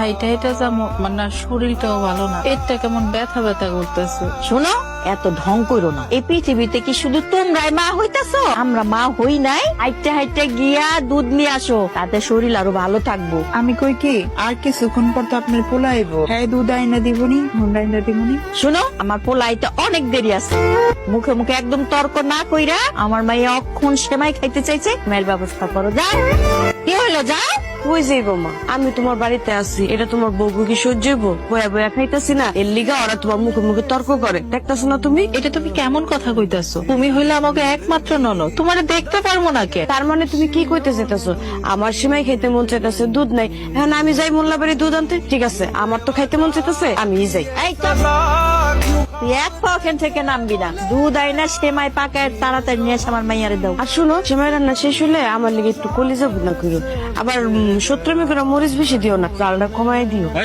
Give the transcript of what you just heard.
হাইটা হাইটা যাব মানে শরীরটাও ভালো না। পেটটা কেমন ব্যথা ব্যথা করতেছে। শোনো এত ঢং করো না। এই পৃথিবীতে কি শুধু তোমরাই মা হইতাছ? আমরা মা হই নাই। হাইটে হাইটে গিয়া দুধ নিয়ে আসো। তাতে শরীর আরও ভালো থাকব। আমি কই কি? আর কিছুক্ষণ পর তো আপনার পোলাইব হ্যাঁ দুধ আইনা দিবনি হুন্ডা আইনা দিবনি। শোনো আমার পোলাইতে অনেক দেরি আছে। মুখে মুখে একদম তর্ক না কইরা আমার মাইয়া অক্ষণ সেমাই খাইতে চাইছে। মেয়ের ব্যবস্থা করো যা কি হইল যা কই যাইব মা? আমি তোমার বাড়িতে আছি এটা তোমার বউকে কি সহ্য হইব? বয়া বয়া খাইতাছি না। এর লিগা ওরা তোমার মুখে মুখে তর্ক করে। দেখতাছো না তুমি? এটা তুমি কেমন কথা কইতাছো? তুমি হইলে আমাকে একমাত্র নন তোমার দেখতে পারব না কে? তার মানে তুমি কি কইতে চাইতেছো? আমার সীমাই খাইতে মন চাইতেছে দুধ নাই। এখন আমি যাই মোল্লা বাড়ি দুধ আনতে। ঠিক আছে আমার তো খাইতে মন চাইতেছে আমি যাই। এই তো। এক ওখান থেকে নামবি না। দুধ আইনা সেমাই পাকায় তাড়াতাড়ি নিয়ে এসে আমার মাইয়ারে দাও। আর শুনো, সেমাই রান্না শেষ হলে আমার লিগে একটু কলিজা ভুনা করো। আবার সত্তর করে মরিচ বেশি দিও না, চালটা কমাই দিও।